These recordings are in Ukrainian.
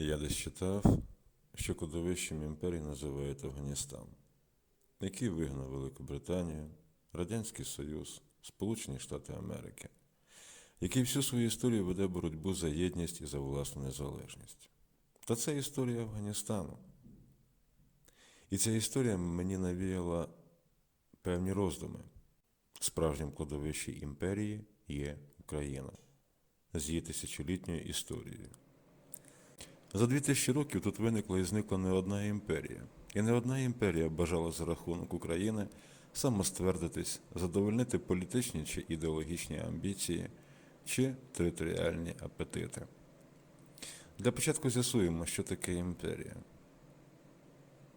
Я десь читав, що кладовищем імперії називають Афганістан, який вигнав Велику Британію, Радянський Союз, Сполучені Штати Америки, який всю свою історію веде боротьбу за єдність і за власну незалежність. Та це історія Афганістану. І ця історія мені навіяла певні роздуми. Справжнім кладовищі імперії є Україна з її тисячолітньою історією. За дві тисячі років тут виникла і зникла не одна імперія. І не одна імперія бажала за рахунок України самоствердитись, задовольнити політичні чи ідеологічні амбіції, чи територіальні апетити. Для початку з'ясуємо, що таке імперія.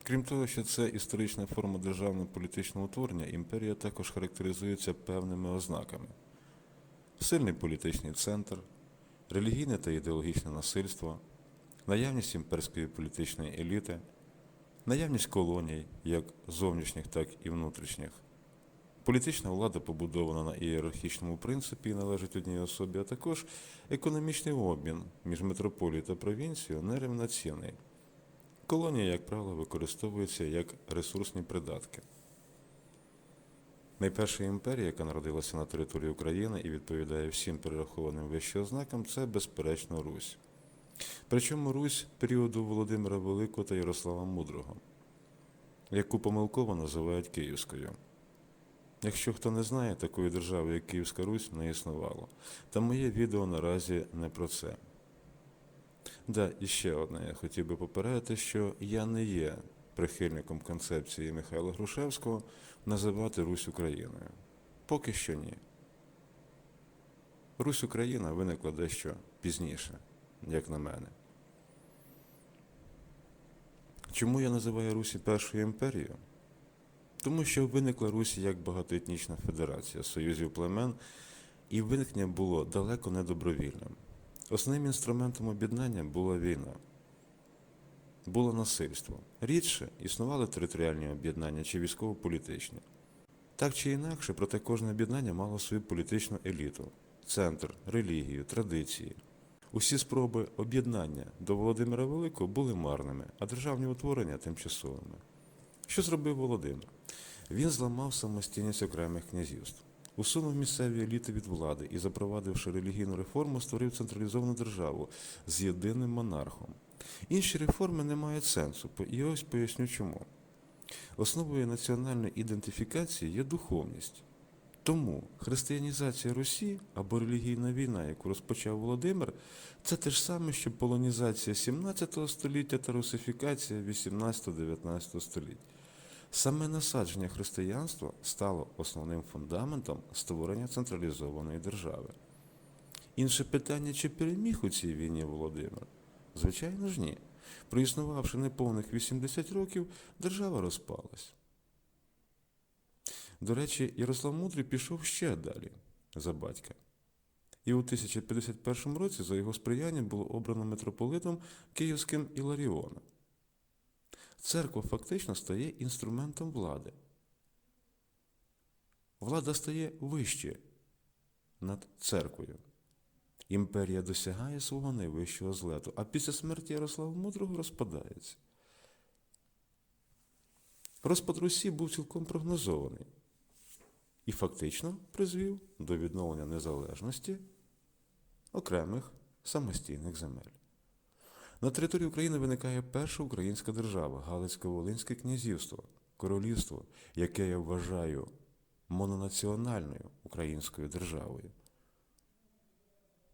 Крім того, що це історична форма державного політичного утворення, імперія також характеризується певними ознаками: сильний політичний центр, релігійне та ідеологічне насильство, наявність імперської політичної еліти, наявність колоній, як зовнішніх, так і внутрішніх. Політична влада побудована на ієрархічному принципі і належить одній особі, а також економічний обмін між метрополією та провінцією нерівноцінний. Колонії, як правило, використовуються як ресурсні придатки. Найперша імперія, яка народилася на території України і відповідає всім перерахованим вище ознакам, це, безперечно, Русь. Причому Русь періоду Володимира Великого та Ярослава Мудрого, яку помилково називають Київською. Якщо хто не знає, такої держави, як Київська Русь, не існувало. Та моє відео наразі не про це. Да, і ще одне, я хотів би попередити, що я не є прихильником концепції Михайла Грушевського називати Русь Україною. Поки що ні. Русь Україна виникла дещо пізніше, як на мене. Чому я називаю Русі першою імперією? Тому що виникла Русь як багатоетнічна федерація союзів племен, і виникнення було далеко не добровільним. Основним інструментом об'єднання була війна, було насильство. Рідше існували територіальні об'єднання чи військово-політичні. Так чи інакше, проте кожне об'єднання мало свою політичну еліту, центр, релігію, традиції. Усі спроби об'єднання до Володимира Великого були марними, а державні утворення тимчасовими. Що зробив Володимир? Він зламав самостійність окремих князівств, усунув місцеві еліти від влади і, запровадивши релігійну реформу, створив централізовану державу з єдиним монархом. Інші реформи не мають сенсу, і ось поясню чому. Основою національної ідентифікації є духовність. Тому християнізація Русі або релігійна війна, яку розпочав Володимир, це те ж саме, що полонізація 17 століття та русифікація 18-19 століття. Саме насадження християнства стало основним фундаментом створення централізованої держави. Інше питання, чи переміг у цій війні Володимир? Звичайно ж ні. Проіснувавши неповних 80 років, держава розпалась. До речі, Ярослав Мудрий пішов ще далі за батька. І у 1051 році за його сприянням було обрано митрополитом Київським Іларіона. Церква фактично стає інструментом влади. Влада стає вище над церквою. Імперія досягає свого найвищого злету, а після смерті Ярослава Мудрого розпадається. Розпад Русі був цілком прогнозований і фактично призвів до відновлення незалежності окремих самостійних земель. На території України виникає перша українська держава Галицько-Волинське князівство, королівство, яке я вважаю мононаціональною українською державою,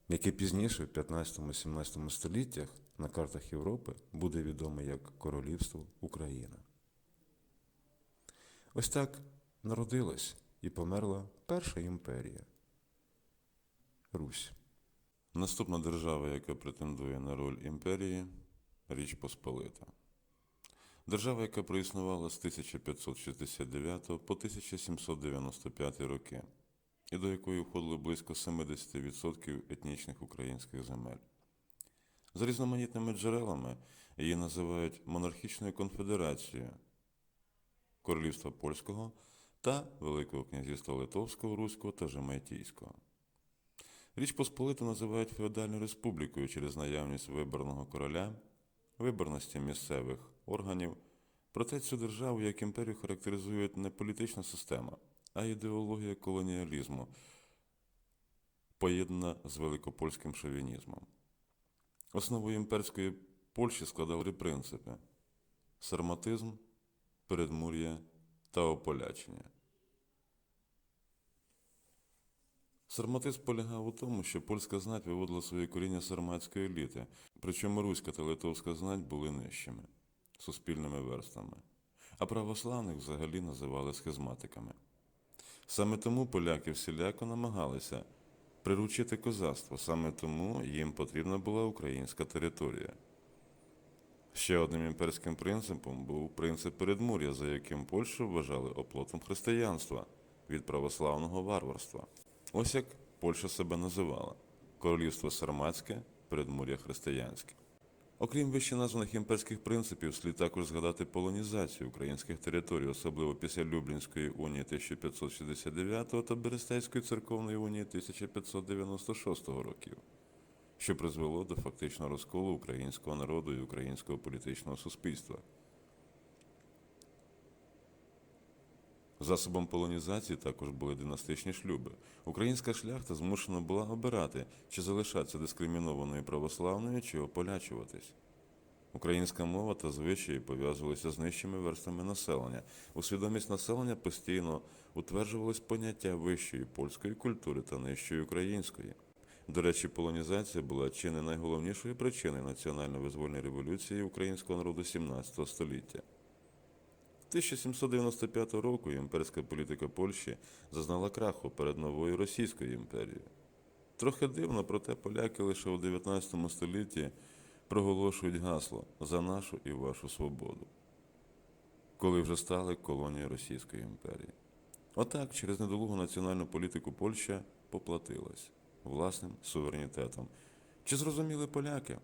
яке пізніше, в 15-17 століттях, на картах Європи буде відоме як Королівство Україна. Ось так народилась і померла Перша імперія Русь. Наступна держава, яка претендує на роль імперії Річ Посполита. Держава, яка проіснувала з 1569 по 1795 роки, і до якої входило близько 70% етнічних українських земель. За різноманітними джерелами її називають монархічною конфедерацією Королівства Польського та Великого князівства Литовського, Руського та Жемайтійського. Річ Посполиту називають феодальною республікою через наявність виборного короля виборності місцевих органів. Проте цю державу як імперію характеризують не політична система, а ідеологія колоніалізму, поєднана з великопольським шовінізмом. Основу імперської Польщі складали принципи: сарматизм, передмур'я та ополячення. Сарматизм полягав у тому, що польська знать виводила своє коріння сарматської еліти, причому руська та литовська знать були нижчими суспільними верстами, а православних взагалі називали схизматиками. Саме тому поляки всіляко намагалися приручити козацтво, саме тому їм потрібна була українська територія. Ще одним імперським принципом був принцип передмур'я, за яким Польщу вважали оплотом християнства від православного варварства. Ось як Польща себе називала королівство Сарматське, передмур'я християнське. Окрім вище названих імперських принципів, слід також згадати полонізацію українських територій, особливо після Люблінської унії 1569 та Берестейської церковної унії 1596 років, що призвело до фактичного розколу українського народу і українського політичного суспільства. Засобом полонізації також були династичні шлюби. Українська шляхта змушена була обирати, чи залишатися дискримінованою православною, чи ополячуватись. Українська мова та звичаї пов'язувалися з нижчими верстами населення. У свідомість населення постійно утверджувалось поняття вищої польської культури та нижчої української. До речі, полонізація була чи не найголовнішою причиною національно-визвольної революції українського народу 17 століття. 1795 року імперська політика Польщі зазнала краху перед новою Російською імперією. Трохи дивно, проте поляки лише у 19 столітті проголошують гасло за нашу і вашу свободу, коли вже стали колонією Російської імперії. Отак, через недолугу національну політику Польща поплатилась власним суверенітетом. Чи зрозуміли поляки?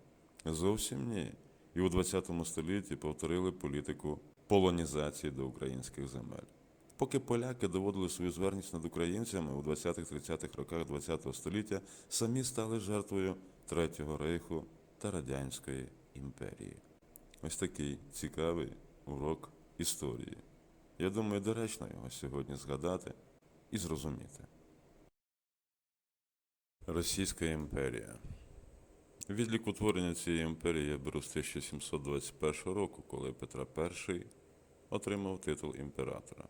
Зовсім ні. І у 20 столітті повторили політику полонізації до українських земель. Поки поляки доводили свою зверність над українцями у 20-30-х роках ХХ століття, самі стали жертвою Третього рейху та Радянської імперії. Ось такий цікавий урок історії. Я думаю, доречно його сьогодні згадати і зрозуміти. Російська імперія. Відлік утворення цієї імперії я беру з 1721 року, коли Петра І отримав титул імператора.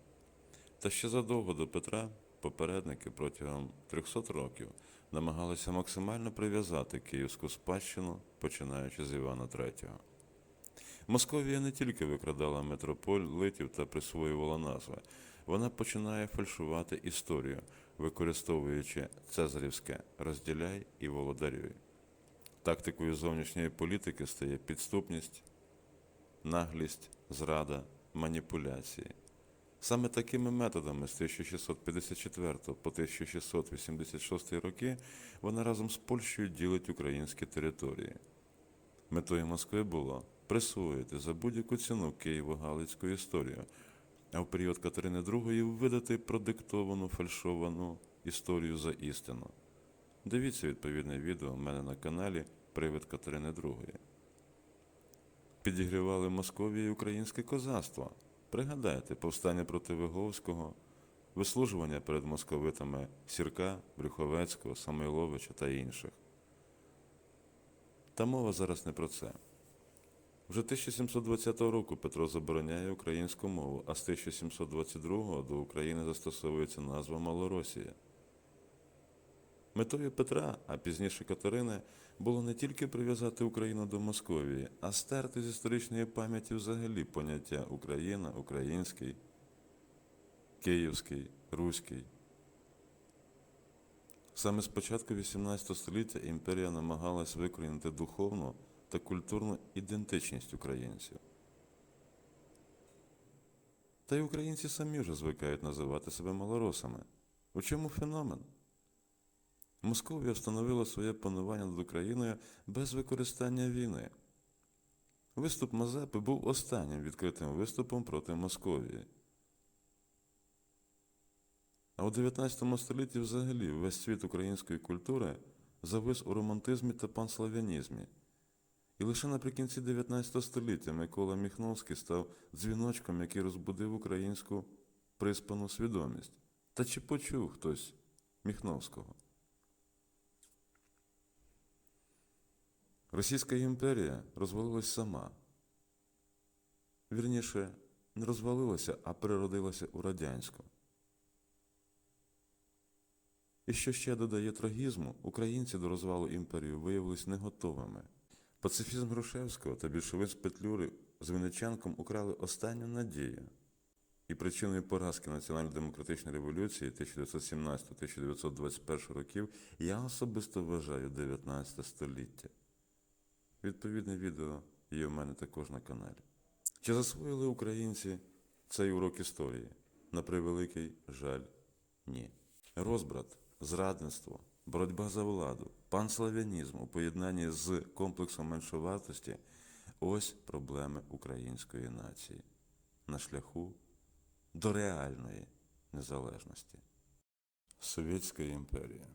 Та ще задовго до Петра попередники протягом 300 років намагалися максимально прив'язати київську спадщину, починаючи з Івана III. Московія не тільки викрадала митрополитів та присвоювала назви, вона починає фальшувати історію, використовуючи цезарівське розділяй і володарюй. Тактикою зовнішньої політики стає підступність, наглість, зрада, маніпуляції. Саме такими методами з 1654 по 1686 роки вона разом з Польщею ділить українські території. Метою Москви було присвоїти за будь-яку ціну Києво-Галицьку історію, а в період Катерини II видати продиктовану фальшовану історію за істину. Дивіться відповідне відео у мене на каналі Привид Катерини II. Підігрівали Московії українське козацтво. Пригадайте повстання проти Виговського, вислужування перед московитами Сірка, Брюховецького, Самойловича та інших. Та мова зараз не про це. Вже 1720 року Петро забороняє українську мову, а з 1722 до України застосовується назва Малоросія. Метою Петра, а пізніше Катерини, було не тільки прив'язати Україну до Московії, а стерти з історичної пам'яті взагалі поняття Україна, український, київський, руський. Саме з початку XVIII століття імперія намагалась викорінити духовну та культурну ідентичність українців. Та й українці самі вже звикають називати себе малоросами. У чому феномен? Московія встановила своє панування над Україною без використання війни. Виступ Мазепи був останнім відкритим виступом проти Московії. А у 19 столітті взагалі весь світ української культури завис у романтизмі та панслав'янізмі. І лише наприкінці 19 століття Микола Міхновський став дзвіночком, який розбудив українську приспану свідомість. Та чи почув хтось Міхновського? Російська імперія розвалилась сама. Вірніше, не розвалилася, а переродилася у радянську. І що ще додає трагізму, українці до розвалу імперії виявились не готовими. Пацифізм Грушевського та більшовиць Петлюри з Винниченком украли останню надію. І причиною поразки національно-демократичної революції 1917-1921 років я особисто вважаю 19 століття. Відповідне відео є в мене також на каналі. Чи засвоїли українці цей урок історії? На превеликий жаль, ні. Розбрат, зрадництво, боротьба за владу, панславянізм у поєднанні з комплексом меншовартості ось проблеми української нації на шляху до реальної незалежності. Совєтська імперія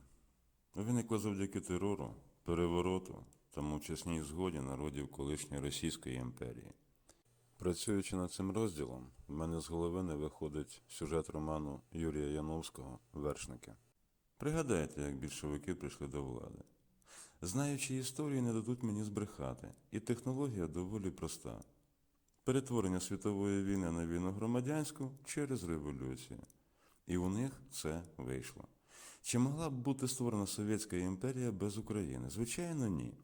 виникла завдяки терору, перевороту та мовчасній згоді народів колишньої Російської імперії. Працюючи над цим розділом, в мене з голови не виходить сюжет роману Юрія Яновського Вершники. Пригадайте, як більшовики прийшли до влади. Знаючи історію, не дадуть мені збрехати, і технологія доволі проста. Перетворення світової війни на війну громадянську через революцію. І у них це вийшло. Чи могла б бути створена Совєтська імперія без України? Звичайно, ні.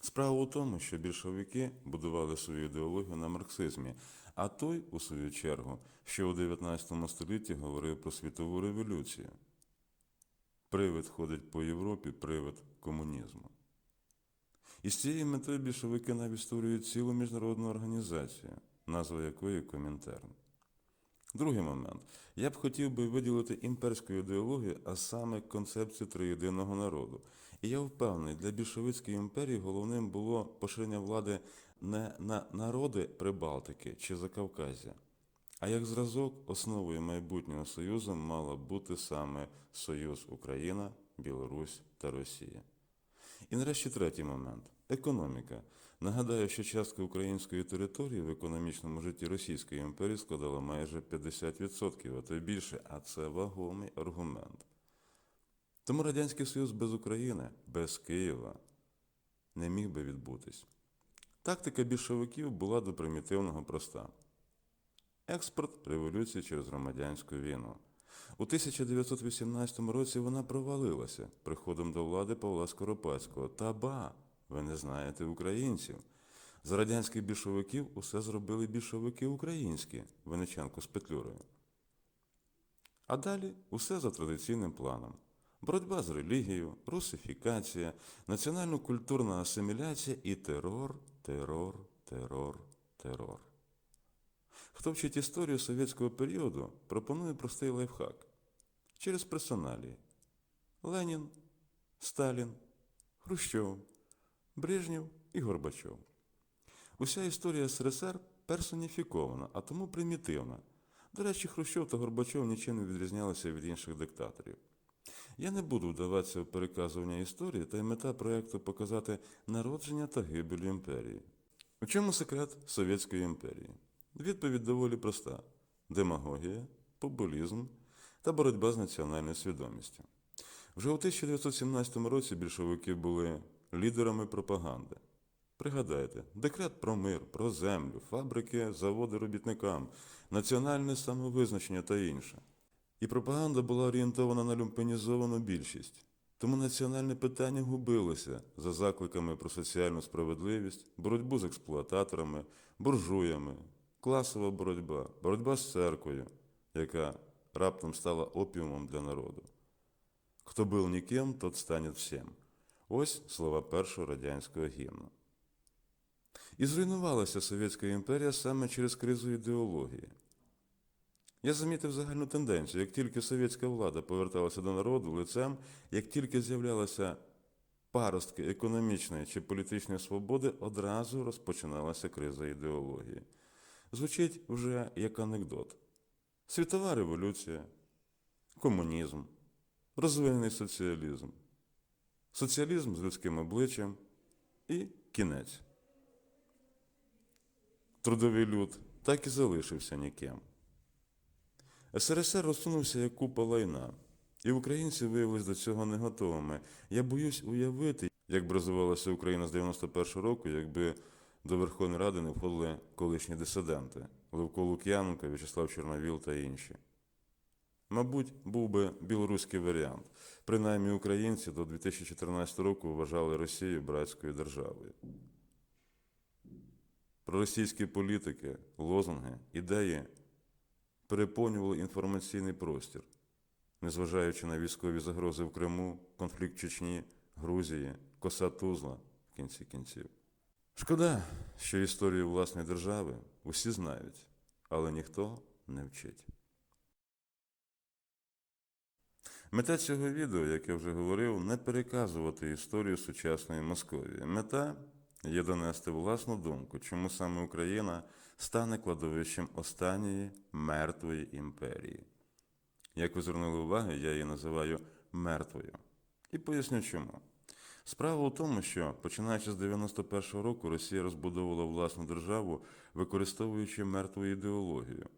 Справа у тому, що більшовики будували свою ідеологію на марксизмі, а той, у свою чергу, ще у 19 столітті говорив про світову революцію. Привид ходить по Європі, привид комунізму. І з цією метою більшовики навіть створюють цілу міжнародну організацію, назва якої Комінтерн. Другий момент. Я б хотів би виділити імперську ідеологію, а саме концепцію триєдиного народу. І я впевнений, для більшовицької імперії головним було поширення влади не на народи Прибалтики чи Закавказя, а як зразок основою майбутнього союзу мала бути саме Союз Україна, Білорусь та Росія. І нарешті третій момент економіка. Нагадаю, що частка української території в економічному житті Російської імперії складала майже 50%, а то й більше, а це вагомий аргумент. Тому Радянський Союз без України, без Києва не міг би відбутись. Тактика більшовиків була до примітивного проста: експорт революції через громадянську війну. У 1918 році вона провалилася приходом до влади Павла Скоропадського. Та ба, ви не знаєте українців. За радянських більшовиків усе зробили більшовики українські, Вениченко з Петлюрою. А далі усе за традиційним планом. Боротьба з релігією, русифікація, національно-культурна асиміляція і терор, терор, терор, терор. Хто вчить історію совєтського періоду, пропонує простий лайфхак. Через персоналії. Ленін, Сталін, Хрущов, Брежнєв і Горбачов. Уся історія СРСР персоніфікована, а тому примітивна. До речі, Хрущов та Горбачов нічим не відрізнялися від інших диктаторів. Я не буду вдаватися в переказування історії, та й мета проєкту показати народження та гибель імперії. У чому секрет Совєтської імперії? Відповідь доволі проста: демагогія, популізм та боротьба з національною свідомістю. Вже у 1917 році більшовики були лідерами пропаганди. Пригадайте, декрет про мир, про землю, фабрики, заводи робітникам, національне самовизначення та інше. І пропаганда була орієнтована на люмпенізовану більшість. Тому національне питання губилося за закликами про соціальну справедливість, боротьбу з експлуататорами, буржуями, класова боротьба, боротьба з церквою, яка раптом стала опіумом для народу. Хто був ніким, тот стане всім. Ось слова першого радянського гімну. І зруйнувалася Совєтська імперія саме через кризу ідеології. Я замітив загальну тенденцію. Як тільки совєтська влада поверталася до народу лицем, як тільки з'являлися паростки економічної чи політичної свободи, одразу розпочиналася криза ідеології. Звучить вже як анекдот: світова революція, комунізм, розвинений соціалізм, соціалізм з людським обличчям і кінець. трудовий люд так і залишився ніким. СРСР розсунувся як купа лайна, і українці виявилися до цього не готовими. Я боюсь уявити, як б розвивалася Україна з 91-го року, якби до Верховної Ради не входили колишні дисиденти Левко Лук'яненко, В'ячеслав Чорновіл та інші. Мабуть, був би білоруський варіант. Принаймні українці до 2014 року вважали Росію братською державою. Проросійські політики, лозунги, ідеї переповнювали інформаційний простір, незважаючи на військові загрози в Криму, конфлікт в Чечні, Грузії, коса Тузла в кінці кінців. Шкода, що історію власної держави усі знають, але ніхто не вчить. Мета цього відео, як я вже говорив, не переказувати історію сучасної Московії. Мета є донести власну думку, чому саме Україна стане кладовищем останньої мертвої імперії. Як ви звернули увагу, я її називаю мертвою. І поясню чому. Справа у тому, що починаючи з 91-го року Росія розбудовувала власну державу, використовуючи мертву ідеологію.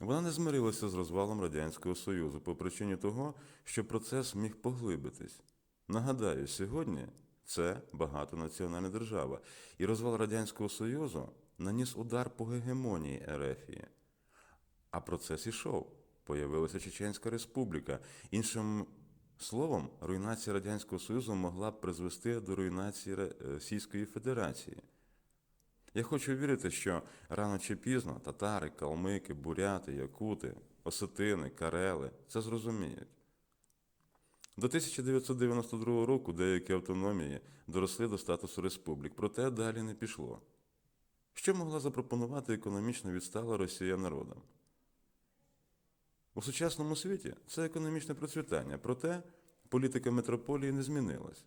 Вона не змирилася з розвалом Радянського Союзу по причині того, що процес міг поглибитись. Нагадаю, сьогодні це багатонаціональна держава, і розвал Радянського Союзу наніс удар по гегемонії Ерефії. А процес ішов. Появилася Чеченська Республіка. Іншим словом, руйнація Радянського Союзу могла б призвести до руйнації Російської Федерації. Я хочу вірити, що рано чи пізно татари, калмики, буряти, якути, осетини, карели це зрозуміють. До 1992 року деякі автономії доросли до статусу республік, проте далі не пішло. Що могла запропонувати економічно відстала Росія народам? У сучасному світі це економічне процвітання, проте політика метрополії не змінилась.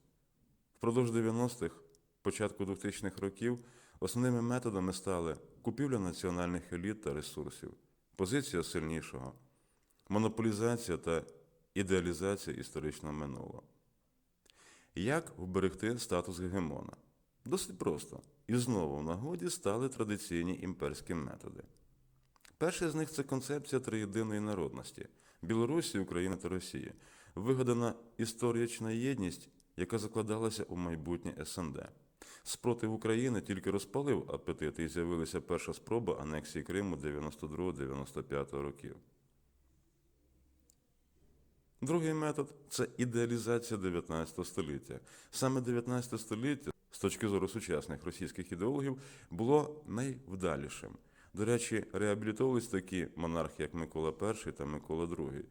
Впродовж 90-х, початку 2000-х років основними методами стали купівля національних еліт та ресурсів, позиція сильнішого, монополізація та ідеалізація історичного минулого. Як вберегти статус гегемона? Досить просто. І знову в нагоді стали традиційні імперські методи. Перший з них це концепція триєдиної народності Білорусі, України та Росії, вигадана історична єдність, яка закладалася у майбутнє СНД. Спротив України тільки розпалив апетит і з'явилася перша спроба анексії Криму 92-95 років. Другий метод це ідеалізація 19 століття. Саме 19 століття, з точки зору сучасних російських ідеологів, було найвдалішим. До речі, реабілітовувались такі монархи, як Микола І та Микола II.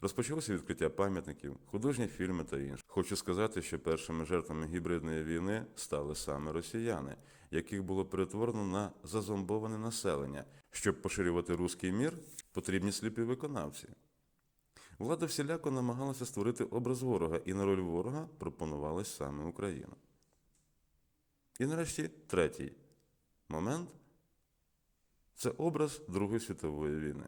Розпочалося відкриття пам'ятників, художні фільми та інше. Хочу сказати, що першими жертвами гібридної війни стали саме росіяни, яких було перетворено на зазомбоване населення. Щоб поширювати руський мір, потрібні сліпі виконавці. Влада всіляко намагалася створити образ ворога, і на роль ворога пропонувалась саме Україна. І нарешті третій момент це образ Другої світової війни.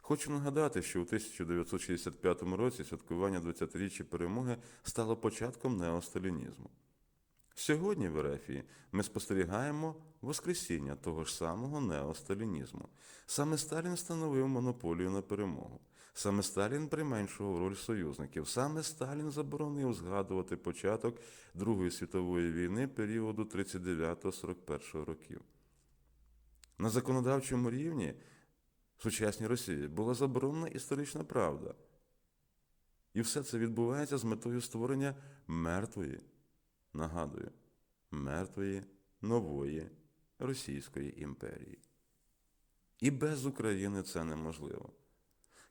Хочу нагадати, що у 1965 році святкування 20-річчя перемоги стало початком неосталінізму. Сьогодні в Ерефії ми спостерігаємо воскресіння того ж самого неосталінізму. Саме Сталін встановив монополію на перемогу. Саме Сталін применшував роль союзників. Саме Сталін заборонив згадувати початок Другої світової війни періоду 39-41 років. На законодавчому рівні в сучасній Росії була заборонена історична правда. І все це відбувається з метою створення мертвої, нагадую, мертвої нової Російської імперії. І без України це неможливо.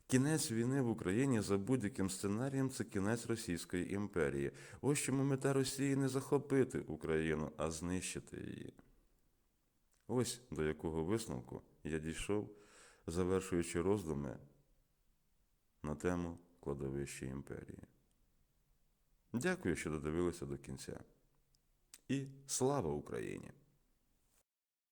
Кінець війни в Україні за будь-яким сценарієм це кінець Російської імперії. Ось чому мета Росії не захопити Україну, а знищити її. Ось до якого висновку я дійшов, завершуючи роздуми на тему кладовища імперії. Дякую, що додивилися до кінця. І слава Україні!